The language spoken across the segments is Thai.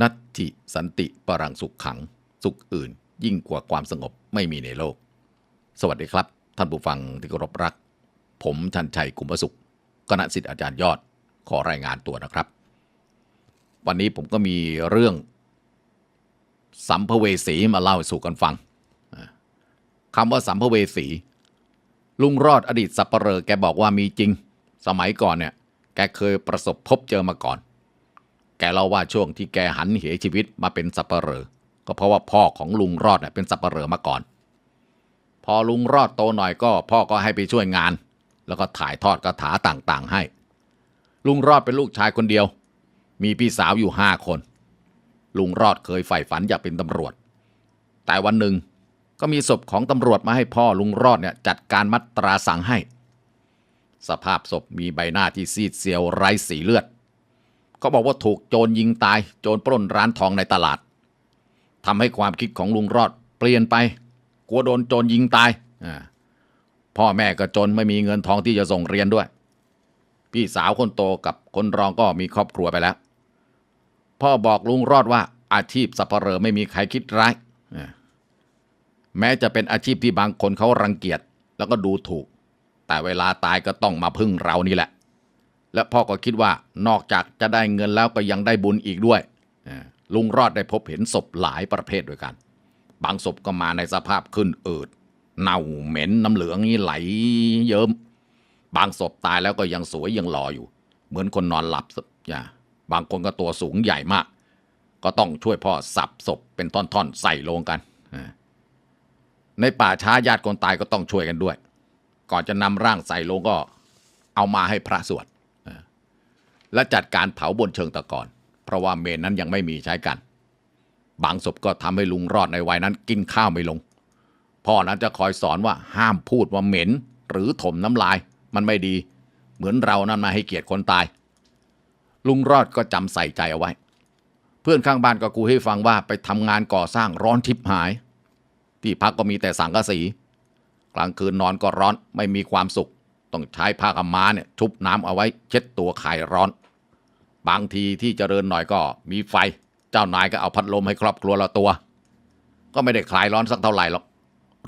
นัตถิสันติปรังสุขขัง สุขอื่น ยิ่งกว่าความสงบไม่มีในโลก สวัสดีครับ ท่านผู้ฟังที่เคารพรัก ผมชันชัยกุมภสุขคณะสิทธิ์อาจารย์ยอดขอรายงานตัวนะครับ วันนี้ผมก็มีเรื่อง สัมภเวสีมาเล่าสู่กันฟังคำว่าสัมภเวสี ลุงรอดอดีตสัปเหร่อแกบอกว่ามีจริง สมัยก่อนเนี่ย แกเคยประสบพบเจอมาก่อน แกเล่าว่าช่วงที่แกหันเหชีวิตมาเป็นสัปเหรอก็เพราะว่าพ่อของลุงรอดเป็นสัปเหรอมาก่อน พอลุงรอดโตหน่อยก็พ่อก็ให้ไปช่วยงาน แล้วก็ถ่ายทอดคาถาต่างๆ ให้ ลุงรอดเป็นลูกชายคนเดียว มีพี่สาวอยู่ห้าคน ลุงรอดเคยใฝ่ฝันอยากเป็นตำรวจ แต่วันหนึ่งก็มีศพของตำรวจมาให้พ่อลุงรอดเนี่ยจัดการมัตราสังให้ สภาพศพมีใบหน้าที่ซีดเซียวไร้สีเลือด ก็บอกว่าถูกโจรยิงตาย โจรปล้นร้านทองในตลาดทำให้ความคิดของลุงรอดเปลี่ยนไป กลัวโดนโจรยิงตายพ่อแม่ก็จนไม่มีเงินทองที่จะส่งเรียนด้วย พี่สาวคนโตกับคนรองก็มีครอบครัวไปแล้ว พ่อบอกลุงรอดว่าอาชีพสับเปลอไม่มีใครคิดร้ายแม้จะเป็นอาชีพที่บางคนเขารังเกียจแล้วก็ดูถูก แต่เวลาตายก็ต้องมาพึ่งเรานี่แหละ และพ่อก็คิดว่านอกจากจะได้เงินแล้วก็ยังได้บุญอีกด้วยลุงรอดได้พบเห็นศพหลายประเภทด้วยกัน บางศพก็มาในสภาพขึ้นอืดเน่าเหม็นน้ำเหลืองนี่ไหลเยิ้มบางศพตายแล้วก็ยังสวยยังหล่ออยู่ เหมือนคนนอนหลับอย่าบางคนก็ตัวสูงใหญ่มาก ก็ต้องช่วยพ่อสับศพเป็นท่อนๆใส่ลงกัน ในป่าช้าญาติคนตายก็ต้องช่วยกันด้วย ก่อนจะนำร่างใส่ลงก็เอามาให้พระสวด และจัดการเผาบนเชิงตะกอน เพราะว่าเมนนั้นยังไม่มีใช้กัน บางศพก็ทำให้ลุงรอดในวัยนั้นกินข้าวไม่ลง พ่อนั้นจะคอยสอนว่าห้ามพูดว่าเหม็น หรือถมน้ำลาย มันไม่ดี เหมือนเรานั้นมาให้เกียรติคนตาย ลุงรอดก็จำใส่ใจเอาไว้ เพื่อนข้างบ้านก็กูให้ฟังว่าไปทำงานก่อสร้างร้อนทิพหาย ที่พักก็มีแต่สังกะสี กลางคืนนอนก็ร้อนไม่มีความสุข ต้องใช้ผ้ากำม้าเนี่ยชุบน้ำเอาไว้เช็ดตัวคลายร้อน บางทีที่เจริญหน่อยก็มีไฟ เจ้านายก็เอาพัดลมให้ครอบครัวละตัว ก็ไม่ได้คลายร้อนสักเท่าไหร่หรอก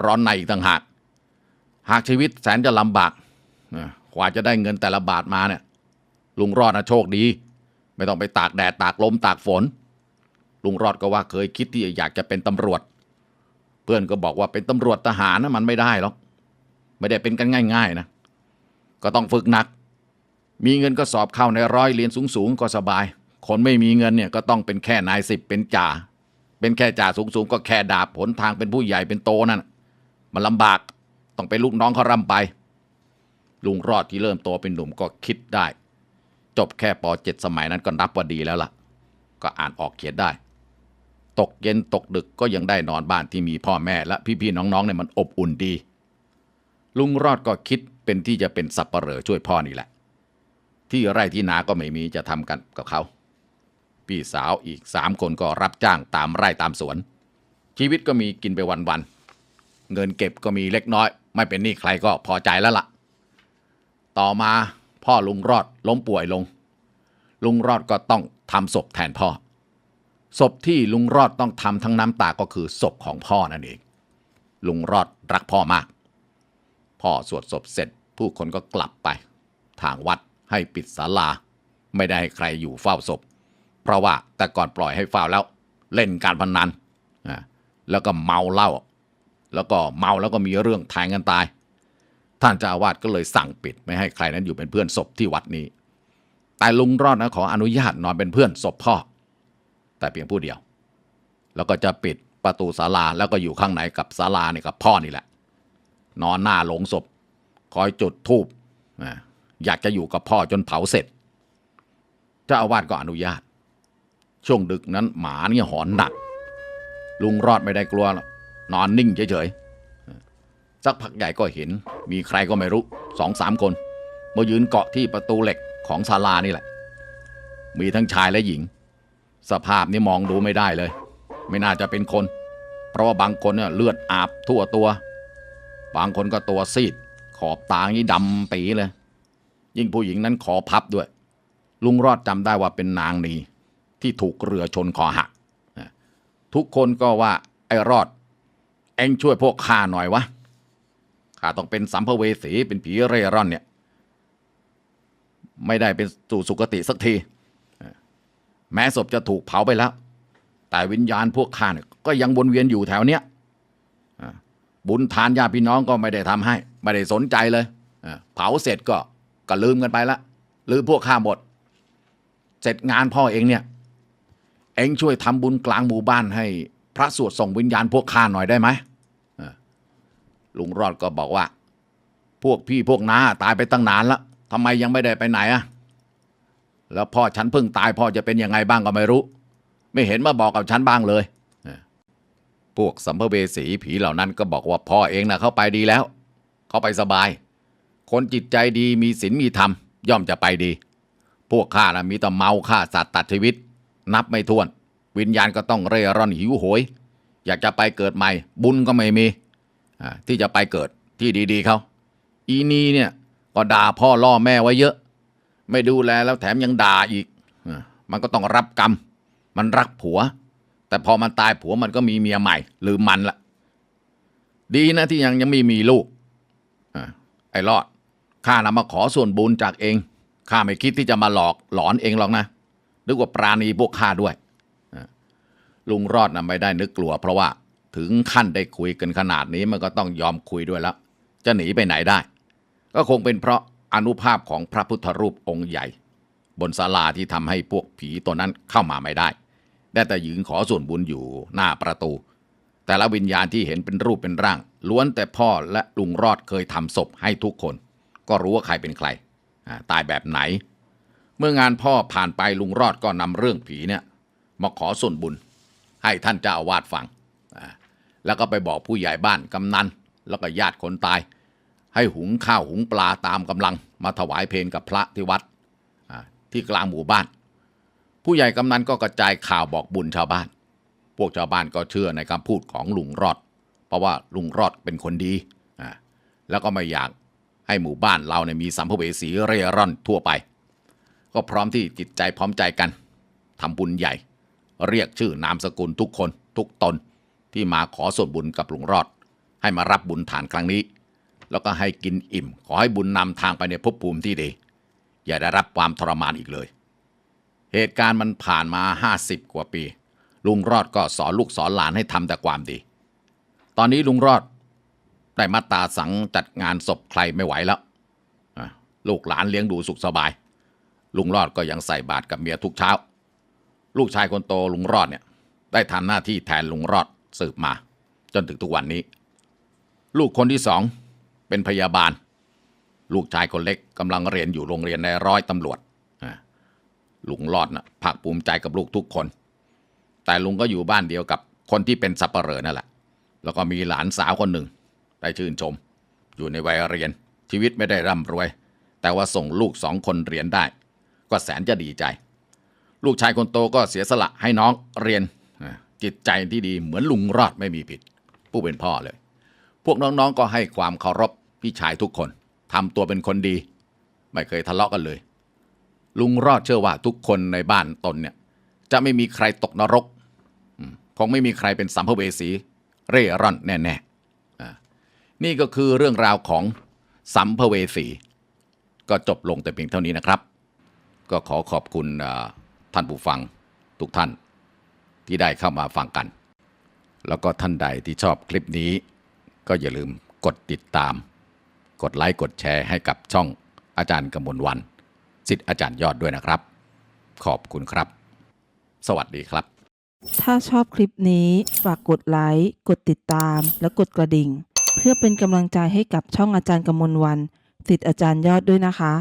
ร้อนในอีกต่างหาก หากชีวิตแสนจะลำบากกว่าจะได้เงินแต่ละบาทมาเนี่ยลุงรอดนะโชคดี ไม่ต้องไปตากแดดตากลมตากฝน ลุงรอดก็ว่าเคยคิดที่อยากจะเป็นตำรวจ เพื่อนก็บอกว่าเป็นตำรวจทหารนะมันไม่ได้หรอกไม่ได้เป็นกันง่าย ๆ นะ ก็ต้องฝึกหนัก มีเงินก็สอบเข้าในร้อยเรียนสูงๆก็สบาย คนไม่มีเงินเนี่ยก็ต้องเป็นแค่นายสิบเป็นจ่า เป็นแค่จ่าสูงๆ ก็แค่ดาบผลทางเป็นผู้ใหญ่เป็นโตนั่นมันลำบากต้องเป็นลูกน้องเขาร่ำไป ลุงรอดที่เริ่มโตเป็นหนุ่มก็คิดได้ จบแค่ป .7 สมัยนั้นก็นับว่าดีแล้วล่ะ ก็อ่านออกเขียนได้ ตกเย็นตกดึกก็ยังได้นอนบ้านที่มีพ่อแม่และพี่ๆน้องๆเนี่ยมันอบอุ่นดี ลุงรอดก็คิด เป็นที่จะเป็นสับปเหร่อช่วยพ่อนี่แหละ ที่ไร่ที่นาก็ไม่มีจะทำกันกับเขา พี่สาวอีกสามคนก็รับจ้างตามไร่ตามสวน ชีวิตก็มีกินไปวันๆเงินเก็บก็มีเล็กน้อย ไม่เป็นหนี้ใครก็พอใจแล้วล่ะ ต่อมาพ่อลุงรอดล้มป่วยลง ลุงรอดก็ต้องทำศพแทนพ่อศพที่ลุงรอดต้องทำทั้งน้ำตาก็คือศพของพ่อนั่นเอง ลุงรอดรักพ่อมาก พ่อสวดศพเสร็จ ผู้คนก็กลับไป ทางวัดให้ปิดศาลา ไม่ได้ให้ใครอยู่เฝ้าศพ เพราะว่าแต่ก่อนปล่อยให้เฝ้าแล้ว เล่นการพนันอ่าแล้วก็เมาเหล้าแล้วก็เมาแล้วก็มีเรื่องแทงกันตาย ท่านเจ้าอาวาสก็เลยสั่งปิดไม่ให้ใครนั้นอยู่เป็นเพื่อนศพที่วัดนี้ แต่ลุงรอดนะขออนุญาตนอนเป็นเพื่อนศพพ่อ แต่เพียงผู้เดียว แล้วก็จะปิดประตูศาลาแล้วก็อยู่ข้างในกับศาลาเนี่ยกับพ่อนี่แหละ นอนหน้าโลงศพ คอยจุดธูปอ่าอยากจะอยู่กับพ่อจนเผาเสร็จเจ้าอาวาสก็อนุญาต ช่วงดึกนั้นหมาเนี่ยหอนหนัก ลุงรอดไม่ได้กลัวหรอนอนนิ่งเฉยๆสักพักใหญ่ก็เห็น มีใครก็ไม่รู้สองสามคนมายืนเกาะที่ประตูเหล็กของศาลานี่แหละ มีทั้งชายและหญิง สภาพนี้มองดูไม่ได้เลย ไม่น่าจะเป็นคน เพราะว่าบางคนเนี่ยเลือดอาบทั่วตัว บางคนก็ตัวซีด ขอบตานี่ดำปีเลย ยิ่งผู้หญิงนั้นขอพับด้วย ลุงรอดจำได้ว่าเป็นนางนีที่ถูกเรือชนคอหัก ทุกคนก็ว่าไอ้รอด เอ็งช่วยพวกข้าหน่อยวะข้าต้องเป็นสัมภเวสีเป็นผีเร่ร่อนเนี่ย ไม่ได้เป็นสู่สุคติสักที แม้ศพจะถูกเผาไปแล้ว แต่วิญญาณพวกข้าเนี่ยก็ยังวนเวียนอยู่แถวเนี้ย บุญทานญาติพี่น้องก็ไม่ได้ทำให้ ไม่ได้สนใจเลยเผาเสร็จก็ก็ลืมกันไปละลืมพวกข้าหมด เสร็จงานพ่อเองเนี่ย เองช่วยทำบุญกลางหมู่บ้านให้ พระสวดส่งวิญญาณพวกข้าหน่อยได้ไหมลุงรอดก็บอกว่า พวกพี่พวกน้าตายไปตั้งนานแล้วทำไมยังไม่ได้ไปไหนอะแล้วพ่อฉันเพิ่งตายพ่อจะเป็นยังไงบ้างก็ไม่รู้ ไม่เห็นมาบอกกับฉันบ้างเลย วกสัมภเวสีผีเหล่านั้นก็บอกว่าพ่อเองนะเขาไปดีแล้ว เขาไปสบาย คนจิตใจดีมีศีลมีธรรม ย่อมจะไปดี พวกข้านะมีแต่เมาฆ่าสัตว์ตัดชีวิต นับไม่ถ้วน วิญญาณก็ต้องเร่ร่อนหิวโหย อยากจะไปเกิดใหม่ บุญก็ไม่มีที่จะไปเกิดที่ดีๆเขาอีนีเนี่ยก็ด่าพ่อล่อแม่ไว้เยอะ ไม่ดูแลแล้วแถมยังด่าอีก มันก็ต้องรับกรรม มันรักผัว แต่พอมันตายผัวมันก็มีเมียใหม่ลืมมันละดีนะที่ยังยังไม่มีลูกอไอ้รอดข้านำมาขอส่วนบุญจากเองข้าไม่คิดที่จะมาหลอกหลอนเองหรอกนะนึกว่าปราณีพวกข้าด้วยลุงรอดนะไม่ได้นึกกลัว เพราะว่าถึงขั้นได้คุยกันขนาดนี้มันก็ต้องยอมคุยด้วยแล้ว จะหนีไปไหนได้ ก็คงเป็นเพราะอนุภาพของพระพุทธรูปองค์ใหญ่ บนศาลาที่ทำให้พวกผีตัวนั้นเข้ามาไม่ได้ ได้แต่ยืนขอส่วนบุญอยู่หน้าประตู แต่ละวิญญาณที่เห็นเป็นรูปเป็นร่าง ล้วนแต่พ่อและลุงรอดเคยทำศพให้ทุกคน ก็รู้ว่าใครเป็นใคร ตายแบบไหน เมื่องานพ่อผ่านไปลุงรอดก็นำเรื่องผีเนี่ยมาขอส่วนบุญ ให้ท่านเจ้าอาวาสฟัง แล้วก็ไปบอกผู้ใหญ่บ้านกำนันแล้วก็ญาติคนตาย ให้หุงข้าวหุงปลาตามกำลัง มาถวายเพลกับพระที่วัดที่กลางหมู่บ้าน ผู้ใหญ่กำนันก็กระจายข่าวบอกบุญชาวบ้าน พวกชาวบ้านก็เชื่อในคำพูดของลุงรอด เพราะว่าลุงรอดเป็นคนดีอ่าแล้วก็ไม่อยากให้หมู่บ้านเราเนี่ยมีสัมภเวสีเร่ร่อนทั่วไป ก็พร้อมที่จิตใจพร้อมใจกันทำบุญใหญ่ เรียกชื่อนามสกุลทุกคนทุกตนที่มาขอส่วนบุญกับลุงรอด ให้มารับบุญฐานครั้งนี้ แล้วก็ให้กินอิ่ม ขอให้บุญนำทางไปในภพภูมิที่ดี อย่าได้รับความทรมานอีกเลย เหตุการณ์มันผ่านมาห้าสิบกว่าปี ลุงรอดก็สอนลูกสอนหลานให้ทำแต่ความดี ตอนนี้ลุงรอดได้มาตาสังจัดงานศพใครไม่ไหวแล้วลูกหลานเลี้ยงดูสุขสบาย ลุงรอดก็ยังใส่บาตรกับเมียทุกเช้า ลูกชายคนโตลุงรอดเนี่ย ได้ทำหน้าที่แทนลุงรอดสืบมา จนถึงทุกวันนี้ ลูกคนที่สองเป็นพยาบาล ลูกชายคนเล็กกำลังเรียนอยู่โรงเรียนในร้อยตำรวจ ลุงรอดนะภาคภูมิใจกับลูกทุกคน แต่ลุงก็อยู่บ้านเดียวกับคนที่เป็นสับปะเหร่อนั่นแหละ แล้วก็มีหลานสาวคนหนึ่งได้ชื่นชม อยู่ในวัยเรียนชีวิตไม่ได้ร่ำรวย แต่ว่าส่งลูกสองคนเรียนได้ ก็แสนจะดีใจ ลูกชายคนโตก็เสียสละให้น้องเรียนจิตใจที่ดีเหมือนลุงรอดไม่มีผิด ผู้เป็นพ่อเลย พวกน้องๆก็ให้ความเคารพพี่ชายทุกคนทำตัวเป็นคนดี ไม่เคยทะเลาะกันเลย ลุงรอดเชื่อว่าทุกคนในบ้านตนเนี่ย จะไม่มีใครตกนรกคงไม่มีใครเป็นสัมภเวสี เร่ร่อนแน่ๆนี่ก็คือเรื่องราวของสัมภเวสี ก็จบลงแต่เพียงเท่านี้นะครับ ก็ขอขอบคุณท่านผู้ฟังทุกท่านที่ได้เข้ามาฟังกัน แล้วก็ท่านใดที่ชอบคลิปนี้ ก็อย่าลืมกดติดตาม กดไลค์กดแชร์ให้กับช่องอาจารย์กมลวัน สิทธิ์อาจารย์ยอดด้วยนะครับ ขอบคุณครับ สวัสดีครับ ถ้าชอบคลิปนี้ฝากกดไลค์กดติดตามและกดกระดิ่ง เพื่อเป็นกำลังใจให้กับช่องอาจารย์กมลวันสิทธิ์อาจารย์ยอดด้วยนะคะ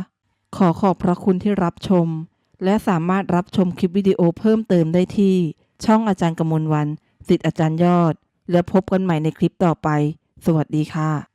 ขอขอบพระคุณที่รับชม และสามารถรับชมคลิปวิดีโอเพิ่มเติมได้ที่ ช่องอาจารย์กมลวันสิทธิ์อาจารย์ยอด แล้วพบกันใหม่ในคลิปต่อไป สวัสดีค่ะ